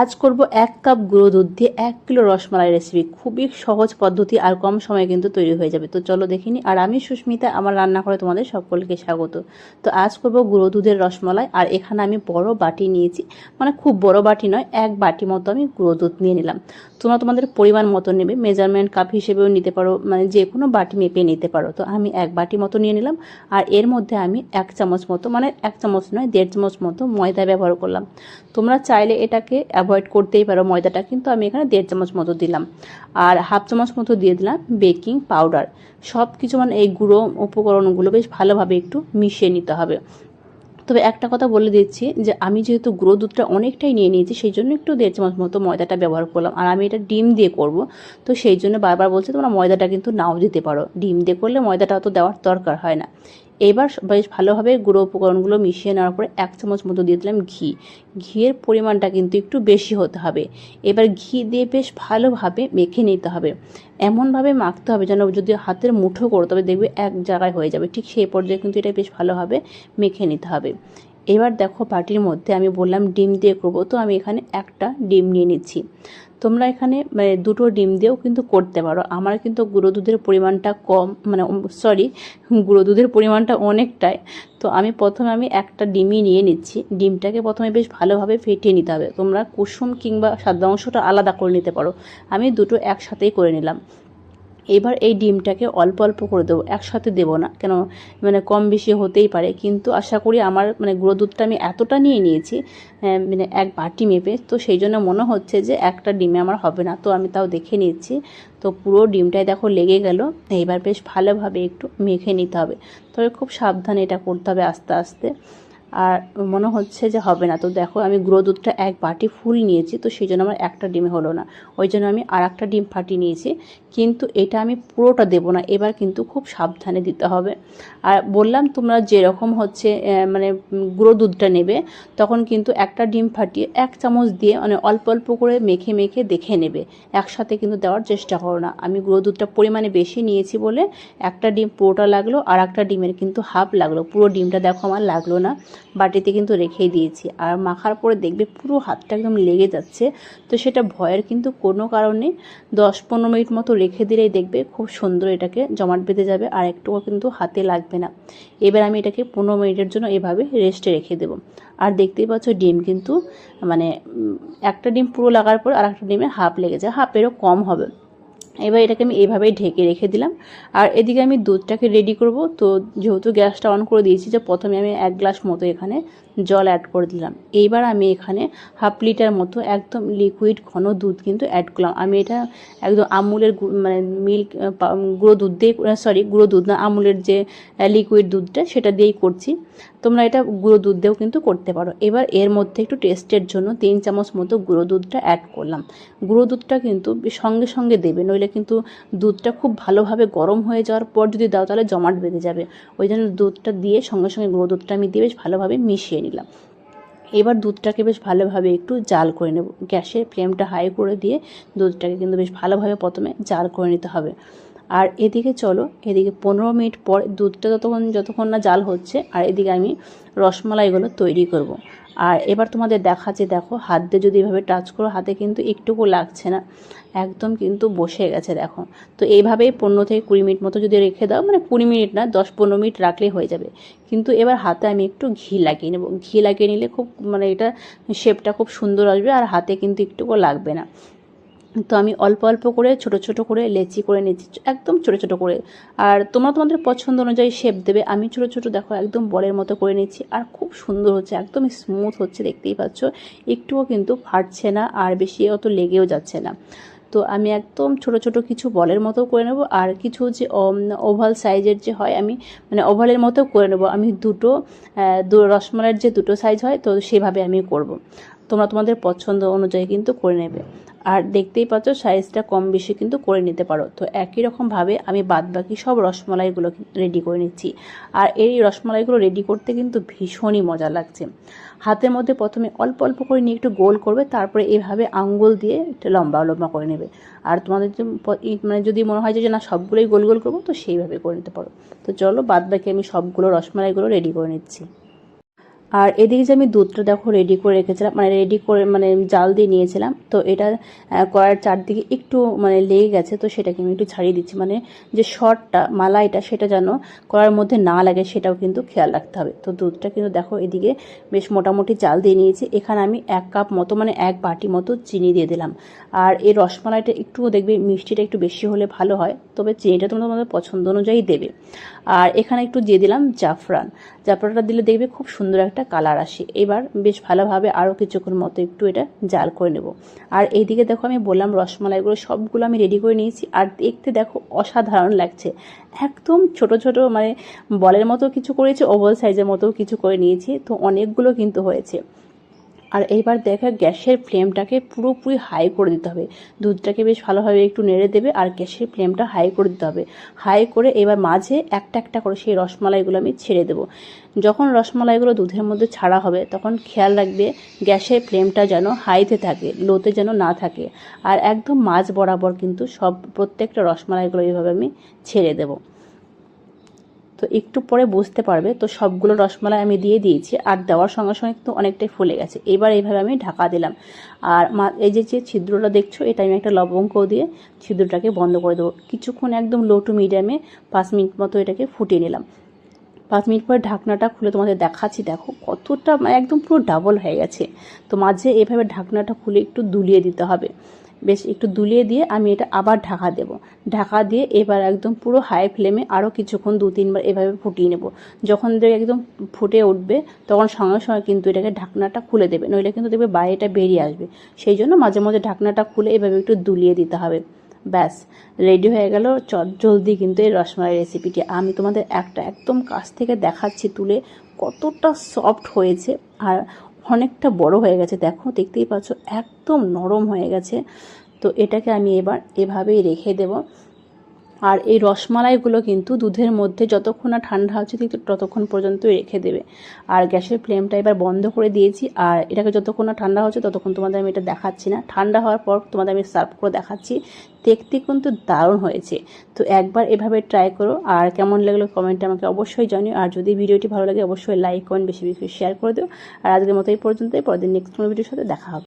আজ করব এক কাপ গুঁড়ো দুধ দিয়ে এক কিলো রসমালাই রেসিপি খুবই সহজ পদ্ধতি আর কম সময়ে কিন্তু তৈরি হয়ে যাবে। তো চলো দেখিনি আর আমি সুস্মিতা, আমার রান্না করে তোমাদের সকলকে স্বাগত। তো আজ করব গুঁড়ো দুধের রসমালাই। আর এখানে আমি বড় বাটি নিয়েছি। মানে খুব বড় বাটি নয়, এক বাটি মতো আমি গুঁড়ো দুধ নিয়ে নিলাম। তোমরা তোমাদের পরিমাণ মতো নেবে। মেজারমেন্ট কাপ হিসেবেও নিতে পারো। মানে যে কোনো বাটি মেপে নিতে পারো। তো আমি এক বাটি মতো নিয়ে নিলাম। আর এর মধ্যে আমি এক চামচ মতো মানে এক চামচ নয়, দেড় চামচ মতো ময়দা ব্যবহার করলাম। তোমরা চাইলে এটাকে অ্যাভয়েড করতেই পারো ময়দাটা, কিন্তু আমি এখানে দেড় চামচ মতো দিলাম। আর হাফ চামচ মতো দিয়ে দিলাম বেকিং পাউডার। সব কিছু মানে এই গুঁড়ো উপকরণগুলো বেশ ভালোভাবে একটু মিশিয়ে নিতে হবে। তবে একটা কথা বলে দিচ্ছি যে আমি যেহেতু গুঁড়ো দুধটা অনেকটাই নিয়ে নিয়েছি, সেই জন্য একটু দেড় চামচ মতো ময়দাটা ব্যবহার করলাম। আর আমি এটা ডিম দিয়ে করব, তো সেই জন্য বারবার বলছি তোমরা ময়দাটা কিন্তু নাও দিতে পারো। ডিম দিয়ে করলে ময়দাটা অত দেওয়ার দরকার হয় না। এবার বেশ ভালোভাবে গুঁড়ো উপকরণগুলো মিশিয়ে নেওয়ার পরে এক চামচ মতো দিয়ে দিলাম ঘি। ঘিয়ের পরিমাণটা কিন্তু একটু বেশি হতে হবে। এবার ঘি দিয়ে বেশ ভালোভাবে মেখে নিতে হবে। এমনভাবে মাখতে হবে যেন যদি হাতের মুঠো করতে হবে দেখবে এক জায়গায় হয়ে যাবে। ঠিক সেই পর্যায়ে কিন্তু এটা বেশ ভালোভাবে মেখে নিতে হবে। এবার দেখো বাটির মধ্যে আমি বললাম ডিম দিয়ে করব, তো আমি এখানে একটা ডিম নিয়ে নিচ্ছি। তোমরা এখানে মানে দুটো ডিম দিয়েও কিন্তু করতে পারো। আমার কিন্তু গুঁড়ো দুধের পরিমাণটা কম মানে সরি গুঁড়ো দুধের পরিমাণটা অনেকটাই। তো আমি প্রথমে আমি একটা ডিমই নিয়ে নিচ্ছি। ডিমটাকে প্রথমে বেশ ভালোভাবে ফেটিয়ে নিতে হবে। তোমরা কুসুম কিংবা সাদা অংশটা আলাদা করে নিতে পারো। আমি দুটো একসাথেই করে নিলাম। এবার এই ডিমটাকে অল্প অল্প করে দেবো, একসাথে দেবো না। কেন? মানে কম বেশি হতেই পারে। কিন্তু আশা করি আমার মানে গুঁড়ো দুধটা আমি এতটা নিয়ে নিয়েছি মানে এক বাটি মেপে। তো সেই জন্য মনে হচ্ছে যে একটা ডিমে আমার হবে না। তো আমি তাও দেখে নিচ্ছি। তো পুরো ডিমটাই দেখো লেগে গেল। এইবার বেশ ভালোভাবে একটু মেখে নিতে হবে। তবে খুব সাবধানে এটা করতে হবে আস্তে আস্তে। আর মনে হচ্ছে যে হবে না। তো দেখো, আমি গুঁড়ো দুধটা এক বাটি ফুল নিয়েছি, তো সেই জন্য আমার একটা ডিমে হলো না। ওই জন্য আমি আর একটা ডিম ফাটিয়ে নিয়েছি, কিন্তু এটা আমি পুরোটা দেবো না। এবার কিন্তু খুব সাবধানে দিতে হবে। আর বললাম তোমরা যেরকম হচ্ছে মানে গুঁড়ো দুধটা নেবে, তখন কিন্তু একটা ডিম ফাটিয়ে এক চামচ দিয়ে মানে অল্প অল্প করে মেখে মেখে দেখে নেবে। একসাথে কিন্তু দেওয়ার চেষ্টা করো না। আমি গুঁড়ো দুধটা পরিমাণে বেশি নিয়েছি বলে একটা ডিম পুরোটা লাগল আর একটা ডিমের কিন্তু হাফ লাগল। পুরো ডিমটা দেখো আমার লাগল না। বাটিতে কিন্তু রেখেই দিয়েছি। আর মাখার পরে দেখবে পুরো হাতটা একদম লেগে যাচ্ছে। তো সেটা ভয়ের কিন্তু কোনো কারণে দশ পনেরো মিনিট মতো রেখে দিলেই দেখবে খুব সুন্দর এটাকে জমাট বেঁধে যাবে আর একটুও কিন্তু হাতে লাগবে না। এবার আমি এটাকে পনেরো মিনিটের জন্য এভাবে রেস্টে রেখে দেবো। আর দেখতেই পাচ্ছ ডিম কিন্তু মানে একটা ডিম পুরো লাগার পর আর একটা ডিমে হাফ লেগে যায়। হাফেরও কম হবে। এবার এটাকে আমি এইভাবেই ঢেকে রেখে দিলাম। আর এদিকে আমি দুধটাকে রেডি করব। তো যেহেতু গ্যাসটা অন করে দিয়েছি যে প্রথমে আমি এক গ্লাস মতো এখানে জল অ্যাড করে দিলাম। এইবার আমি এখানে হাফ লিটার মতো একদম লিকুইড ঘন দুধ কিন্তু অ্যাড করলাম। আমি এটা একদম আমুলের মানে মিল্ক গুঁড়ো দুধ দিয়ে সরি গুঁড়ো দুধ না, আমুলের যে লিকুইড দুধটা সেটা দিয়েই করছি। তোমরা এটা গুঁড়ো দুধ দিয়েও কিন্তু করতে পারো। এবার এর মধ্যে একটু টেস্টের জন্য তিন চামচ মতো গুঁড়ো দুধটা অ্যাড করলাম। গুঁড়ো দুধটা কিন্তু সঙ্গে সঙ্গে দেবে, নইলে কিন্তু দুধটা খুব ভালোভাবে গরম হয়ে যাওয়ার পর যদি দাও তাহলে জমাট বেঁধে যাবে। ওই জন্য দুধটা দিয়ে সঙ্গে সঙ্গে গুঁড়ো দুধটা আমি দিয়ে বেশ ভালোভাবে মিশিয়ে নিলাম। এবার দুধটাকে বেশ ভালোভাবে একটু জাল করে নেব। গ্যাসের ফ্লেমটা হাই করে দিয়ে দুধটাকে কিন্তু বেশ ভালোভাবে প্রথমে জাল করে নিতে হবে। আর এদিকে চলো, এদিকে পনেরো মিনিট পর দুধটা যতক্ষণ যতক্ষণ না জাল হচ্ছে, আর এদিকে আমি রসমালাইগুলো তৈরি করব। আর এবার তোমাদের দেখাচ্ছে, দেখো, হাত দিয়ে যদি এভাবে টাচ করো, হাতে কিন্তু একটুকু লাগছে না। একদম কিন্তু বসে গেছে, দেখো। তো এইভাবেই পনেরো থেকে কুড়ি মিনিট মতো যদি রেখে দাও মানে কুড়ি মিনিট না, দশ পনেরো মিনিট রাখলেই হয়ে যাবে। কিন্তু এবার হাতে আমি একটু ঘি লাগিয়ে নেব। ঘি লাগিয়ে নিলে খুব মানে এটা শেপটা খুব সুন্দর আসবে আর হাতে কিন্তু একটুকু লাগবে না। তো আমি অল্প অল্প করে ছোট ছোট করে লেচি করে নিচ্ছি একদম ছোট ছোট করে। আর তোমরা তোমাদের পছন্দ অনুযায়ী শেপ দেবে। আমি ছোট ছোট দেখো, একদম বলের মতো করে নিচ্ছি আর খুব সুন্দর হচ্ছে, একদম স্মুথ হচ্ছে, দেখতেই পাচ্ছ। একটুও কিন্তু ফাটছে না, আর বেশি অত লেগেও যাচ্ছে না। তো আমি একদম ছোট ছোট কিছু বলের মতো করে নেব। আর কিছু যে ওভাল সাইজের যে হয়, আমি মানে ওভালের মতো করে নেব। আমি দুটো রসমালাইয়ের যে দুটো সাইজ হয়, তো সেভাবে আমি করব। তোমরা তোমাদের পছন্দ অনুযায়ী কিন্তু করে নেবে। আর দেখতেই পাচ্ছ সাইজটা কম বেশি কিন্তু করে নিতে পারো। তো একই রকমভাবে আমি বাদ বাকি সব রসমালাইগুলো রেডি করে নিচ্ছি। আর এই রসমালাইগুলো রেডি করতে কিন্তু ভীষণই মজা লাগছে। হাতের মধ্যে প্রথমে অল্প অল্প করে নিয়ে একটু গোল করবে, তারপরে এভাবে আঙ্গুল দিয়ে একটু লম্বা লম্বা করে নেবে। আর তোমাদের মানে যদি মনে হয় যে না, সবগুলোই গোল গোল করব, তো সেইভাবে করে নিতে পারো। তো চলো বাদ বাকি আমি সবগুলো রসমালাইগুলো রেডি করে নিচ্ছি। আর এদিকে যে আমি দুধটা দেখো রেডি করে রেখেছিলাম মানে রেডি করে মানে জাল দিয়ে নিয়েছিলাম, তো এটা কড়াইয়ের চারদিকে একটু মানে লেগে গেছে, তো সেটাকে আমি একটু ছাড়িয়ে দিচ্ছি। মানে যে শর্টটা মালাইটা, সেটা যেন কড়ার মধ্যে না লাগে, সেটাও কিন্তু খেয়াল রাখতে হবে। তো দুধটা কিন্তু দেখো এদিকে বেশ মোটামুটি জাল দিয়ে নিয়েছি। এখানে আমি এক কাপ মতো মানে এক বাটি মতো চিনি দিয়ে দিলাম। আর এই রসমালাইটা একটু দেখবে মিষ্টিটা একটু বেশি হলে ভালো হয়, তবে চিনিটা তোমরা তোমাদের পছন্দ অনুযায়ী দেবে। আর এখানে একটু দিয়ে দিলাম জাফরান। জাফরানটা দিলে দেখবে খুব সুন্দর একটা কালার আসে। এবার বেশ ভালোভাবে আরও কিছুক্ষণ মতো একটু এটা জাল করে নেব। আর এইদিকে দেখো আমি বললাম রসমালাইগুলো সবগুলো আমি রেডি করে নিয়েছি। আর দেখতে দেখো অসাধারণ লাগছে। একদম ছোট ছোট মানে বলের মতো কিছু করেছি ওভাল সাইজের মতো কিছু করে নিয়েছি। তো অনেকগুলো কিন্তু হয়েছে। আর এইবার দেখো গ্যাসের ফ্লেমটাকে পুরোপুরি হাই করে দিতে হবে। দুধটাকে বেশ ভালোভাবে একটু নেড়ে দেবে আর গ্যাসের ফ্লেমটা হাই করে দিতে হবে। হাই করে এবার মাঝে একটা একটা করে সেই রসমালাইগুলো আমি ছেড়ে দেবো। যখন রসমালাইগুলো দুধের মধ্যে ছাড়া হবে, তখন খেয়াল রাখবে গ্যাসের ফ্লেমটা যেন হাইতে থাকে লোতে যেন না থাকে। আর একদম মাঝ বরাবর কিন্তু সব প্রত্যেকটা রসমালাইগুলো এইভাবে আমি ছেড়ে দেবো। তো একটু পরে বুঝতে পারবে। তো সবগুলো রসমালাই আমি দিয়ে দিয়েছি আর দেওয়ার সঙ্গে সঙ্গে কিন্তু অনেকটাই ফুলে গেছে। এবার এইভাবে আমি ঢাকা দিলাম। আর এই যে যে ছিদ্রটা দেখছ, এটা আমি একটা লবঙ্গ দিয়ে ছিদ্রটাকে বন্ধ করে দেবো। কিছুক্ষণ একদম লো টু মিডিয়ামে পাঁচ মিনিট মতো এটাকে ফুটিয়ে নিলাম। পাঁচ মিনিট পরে ঢাকনাটা খুলে তোমাদের দেখাচ্ছি। দেখো কতটা মানে একদম পুরো ডাবল হয়ে গেছে। তো মাঝে এভাবে ঢাকনাটা খুলে একটু দুলিয়ে দিতে হবে। বেশ একটু দুলিয়ে দিয়ে আমি এটা আবার ঢাকা দেব। ঢাকা দিয়ে এবার একদম পুরো হাই ফ্লেমে আরও কিছুক্ষণ দু, তিনবার এভাবে ফুটিয়ে নেব। যখন একদম ফুটে উঠবে, তখন সঙ্গে সঙ্গে কিন্তু এটাকে ঢাকনাটা খুলে দেবে। নইলে কিন্তু দেখবে বাইরেটা বেরিয়ে আসবে। সেই জন্য মাঝে মাঝে ঢাকনাটা খুলে এভাবে একটু দুলিয়ে দিতে হবে। ব্যাস রেডি হয়ে গেল চট জলদি কিন্তু এই রসমালাই রেসিপিটি আমি তোমাদের একটা একদম কাছ থেকে দেখাচ্ছি, তুলে কতটা সফট হয়েছে। আর অনেকটা বড় হয়ে গেছে। দেখো, দেখতেই পাচ্ছ, একদম নরম হয়ে গেছে। তো এটাকে আমি এবার এভাবেই রেখে দেব। আর এই রসমালাইগুলো কিন্তু দুধের মধ্যে যতক্ষণ না ঠান্ডা হচ্ছে ঠিক ততক্ষণ পর্যন্তই রেখে দেবে। আর গ্যাসের ফ্লেমটা এবার বন্ধ করে দিয়েছি আর এটাকে যতক্ষণ না ঠান্ডা হচ্ছে ততক্ষণ তোমাদের আমি এটা দেখাচ্ছি না। ঠান্ডা হওয়ার পর তোমাদের আমি সার্ভ করে দেখাচ্ছি। দেখতে কিন্তু দারুণ হয়েছে। তো একবার এভাবে ট্রাই করো আর কেমন লাগল কমেন্টে আমাকে অবশ্যই জানিও। আর যদি ভিডিওটি ভালো লাগে অবশ্যই লাইক কমেন্ট বেশি বেশি শেয়ার করে দিও। আর আজকের মতো এই পর্যন্তই। পরের দিন নেক্সট কোনো ভিডিওর সাথে দেখা হবে।